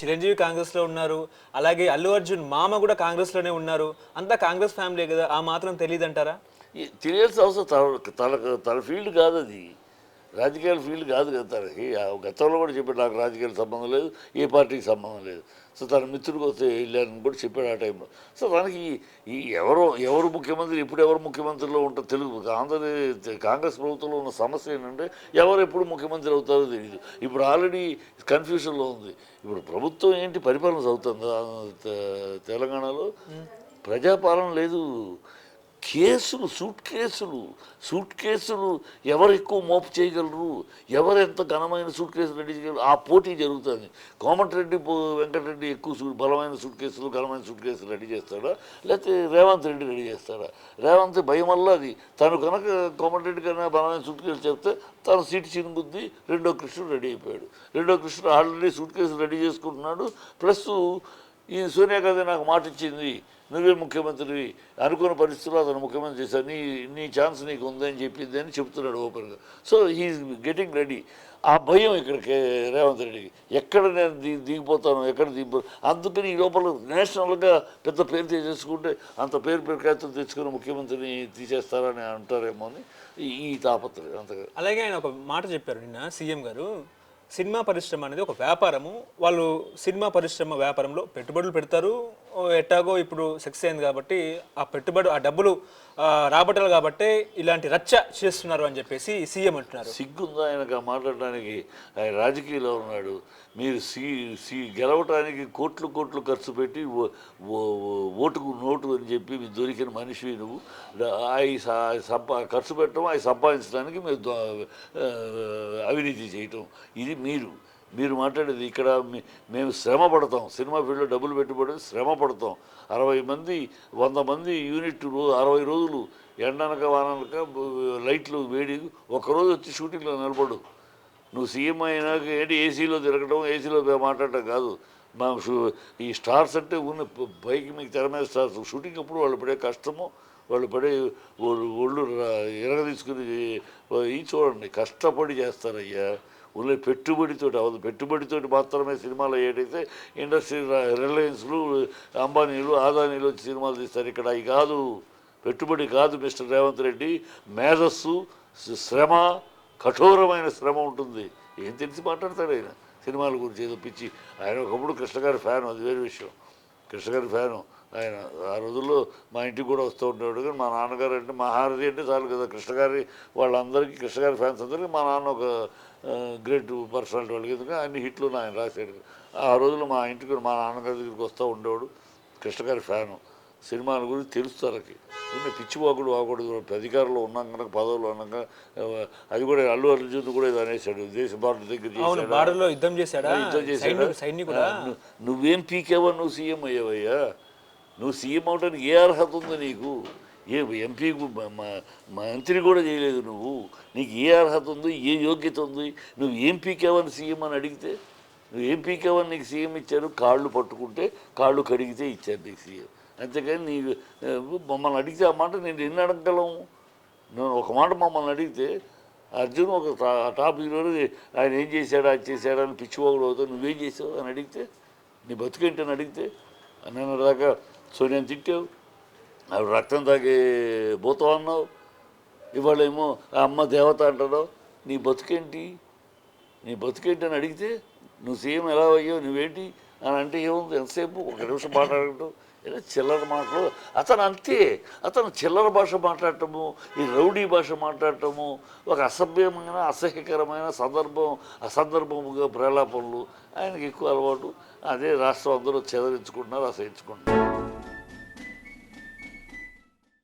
చిరంజీవి కాంగ్రెస్లో ఉన్నారు అలాగే అల్లు అర్జున్ మామ కూడా కాంగ్రెస్లోనే ఉన్నారు. అంతా కాంగ్రెస్ ఫ్యామిలీ కదా ఆ మాత్రం తెలియదు అంటారా ఈ తెలియాల్సిన అవసరం తన తన ఫీల్డ్ కాదు అది రాజకీయాల ఫీల్డ్ కాదు కదా తనకి గతంలో కూడా చెప్పాడు నాకు రాజకీయాల సంబంధం లేదు ఏ పార్టీకి సంబంధం లేదు. సో తన మిత్రుడికి వస్తే వెళ్ళాను కూడా చెప్పాడు ఆ టైంలో. సో తనకి ఈ ఎవరు ఎవరు ముఖ్యమంత్రి ఇప్పుడు ఎవరు ముఖ్యమంత్రిలో ఉంటారు తెలుగు ఆంధ్ర కాంగ్రెస్ ప్రభుత్వంలో ఉన్న సమస్య ఏంటంటే ఎవరు ఎప్పుడు ముఖ్యమంత్రి అవుతారో తెలియదు ఇప్పుడు ఆల్రెడీ కన్ఫ్యూషన్లో ఉంది. ఇప్పుడు ప్రభుత్వం ఏంటి పరిపాలన తె- తెలంగాణలో? ప్రజాపాలన లేదు. కేసులు సూట్ కేసులు సూట్ కేసులు ఎవరు ఎక్కువ మోపు చేయగలరు? ఎవరు ఎంత ఘనమైన సూట్ కేసులు రెడీ చేయగలరు? ఆ పోటీ జరుగుతుంది. కోమటిరెడ్డి పో- వెంకటరెడ్డి ఎక్కువ బలమైన సూట్ కేసులు ఘనమైన సూట్ కేసులు రెడీ చేస్తాడా? లేకపోతే రేవంత్ రెడ్డి రెడీ చేస్తాడా? రేవంత్ భయం వల్ల అది. తను కనుక కోమటిరెడ్డి కన్నా బలమైన సూట్ కేసులు చెప్తే తన సీటు చినుగుద్ది రెండో కృష్ణుడు రెడీ అయిపోయాడు. రెండో కృష్ణుడు ఆల్రెడీ సూట్ కేసులు రెడీ చేసుకుంటున్నాడు. ప్లస్ ఈ సోనియా గాంధీ నాకు మాట ఇచ్చింది. నువ్వే ముఖ్యమంత్రి అనుకున్న పరిస్థితుల్లో అతను ముఖ్యమంత్రి చేశాను నీ నీ ఛాన్స్ నీకు ఉందని చెప్పింది అని చెప్తున్నాడు ఓపెన్గా. So he is getting ready. ఆ భయం ఇక్కడ రేవంత్ రెడ్డికి. ఎక్కడ నేను ది దిగిపోతాను? ఎక్కడ దిగిపో? అందుకని ఈ లోపల నేషనల్గా పెద్ద పేరు తెచ్చేసుకుంటే అంత పేరు ప్రఖ్యాతులు తెచ్చుకుని ముఖ్యమంత్రిని తీసేస్తారని అంటారేమో అని ఈ- ఈ తాపత్రయం అంతగా. అలాగే ఆయన ఒక మాట చెప్పారు నిన్న సీఎం గారు. సినిమా పరిశ్రమ అనేది ఒక వ్యాపారము. వాళ్ళు సినిమా పరిశ్రమ వ్యాపారంలో పెట్టుబడులు పెడతారు. ఎట్టాగో ఇప్పుడు సక్సెస్ అయింది కాబట్టి ఆ పెట్టుబడి ఆ డబ్బులు రాబట్టాలి కాబట్టి ఇలాంటి రచ్చ చేస్తున్నారు అని చెప్పేసి సీఎం అంటున్నారు. సిగ్గుందా ఆయనకు మాట్లాడడానికి? ఆయన రాజకీయాల్లో ఉన్నాడు. మీరు సీ సీ గెలవటానికి కోట్లు కోట్లు ఖర్చు పెట్టి ఓటుకు నోటు అని చెప్పి మీరు దొరికిన మనిషి నువ్వు. అవి సంపా ఖర్చు పెట్టడం అవి సంపాదించడానికి మీరు అవినీతి చేయటం. ఇది మీరు. మీరు మాట్లాడేది ఇక్కడ మేము శ్రమ పడతాం. సినిమా ఫీల్డ్లో డబ్బులు పెట్టుబడి శ్రమ పడతాం. అరవై మంది వంద మంది యూనిట్ రోజు అరవై రోజులు ఎండనక వాననక లైట్లు వేడి ఒకరోజు వచ్చి షూటింగ్లో నిలబడు. నువ్వు సీఎం అయినాక ఏంటి ఏసీలో తిరగడం ఏసీలో మాట్లాడటం కాదు. మా షూ- ఈ స్టార్స్ అంటే ఉన్న పైకి మీకు తెర మీద స్టార్స్. షూటింగ్ అప్పుడు వాళ్ళు పడే కష్టము వాళ్ళు పడే ఒళ్ళు ఇరగ ఎరగ తీసుకుని ఈ చూడండి కష్టపడి చేస్తారయ్యా. ఓన్లీ పెట్టుబడితోటి అవ్వదు. పెట్టుబడితోటి మాత్రమే సినిమాలు అయ్యేటైతే ఇండస్ట్రీ రిలయన్స్లు అంబానీలు ఆదానీలు వచ్చి సినిమాలు తీస్తారు. ఇక్కడ అవి కాదు. పెట్టుబడి కాదు మిస్టర్ రేవంత్ రెడ్డి. మేధస్సు శ్రమ కఠోరమైన శ్రమ ఉంటుంది. ఏం తెలిసి మాట్లాడతాడు ఆయన? సినిమాల గురించి ఏదో పిచ్చి. ఆయన ఒకప్పుడు కృష్ణ గారి ఫ్యాన్. అది వేరే విషయం. కృష్ణ గారి ఫ్యాను. ఆయన ఆ రోజుల్లో మా ఇంటికి కూడా వస్తూ ఉండేవాడు. కానీ మా నాన్నగారు అంటే మా హారతి అంటే చాలు కదా. కృష్ణ గారి వాళ్ళందరికీ కృష్ణ గారి ఫ్యాన్స్ అందరికీ మా నాన్న ఒక గ్రేట్ పర్సనాలిటీ వాళ్ళకి. ఎందుకంటే అన్ని హిట్లు ఆయన రాశాడు. ఆ రోజుల్లో మా ఇంటికి మా నాన్నగారి దగ్గరికి వస్తూ ఉండేవాడు. కృష్ణ గారి ఫ్యాను. సినిమాల గురించి తెలుసు తనకి. ఉన్న పిచ్చి వాకుడు వాకూడదు అధికారంలో ఉన్నాం కనుక పదవులు ఉన్నాక అది కూడా అల్లు అర్జున్ కూడా ఇది అనేసాడు దేశ భారత దగ్గర యుద్ధం చేశాడా? యుద్ధం చేశాడా? నువ్వేం పీకేవా నువ్వు సీఎం అయ్యావయ్యా. నువ్వు సీఎం అవడానికి ఏ అర్హత ఉంది నీకు? ఏ ఎంపీ మంత్రి కూడా చేయలేదు నువ్వు. నీకు ఏ అర్హత ఉంది ఏ యోగ్యత ఉంది? నువ్వు ఏం పీకేవని సీఎం అని అడిగితే నువ్వు ఏం పీకేవని నీకు సీఎం ఇచ్చారు? కాళ్ళు పట్టుకుంటే కాళ్ళు కడిగితే ఇచ్చారు నీకు సీఎం. అంతేకాని నీకు మమ్మల్ని అడిగితే ఆ మాట నేను ఎన్ని అడగగలం నేను ఒక మాట మమ్మల్ని అడిగితే అర్జున్ ఒక టాప్ హీరో ఆయన ఏం చేశాడు అది చేశాడు అని పిచ్చిపోగుడు అవుతావు నువ్వేం చేసావు అని అడిగితే నీ బతుకేంటి అని అడిగితే నేను దాకా సోనియాని తిట్టావు. ఆవిడ రక్తం తాగి పోతావు అన్నావు. ఇవాళేమో ఆ అమ్మ దేవత అంటున్నావు. నీ బతుకేంటి? నీ బతుకేంటి అని అడిగితే నువ్వు సీఎం ఎలా అయ్యావు? నువ్వేంటి? అని అంటే ఏముంది ఎంతసేపు? ఒక నిమిషం మాట్లాడటం ఏదో చిల్లర మాటలు. అతను అంతే. అతను చిల్లర భాష మాట్లాడటము ఈ రౌడీ భాష మాట్లాడటము ఒక అసభ్యమైన అసహ్యకరమైన సందర్భం అసందర్భముగా ప్రలాపనలు ఆయనకి ఎక్కువ అలవాటు. అదే రాష్ట్రం అందరూ చెదరించుకుంటున్నారు అసహించుకుంటున్నారు.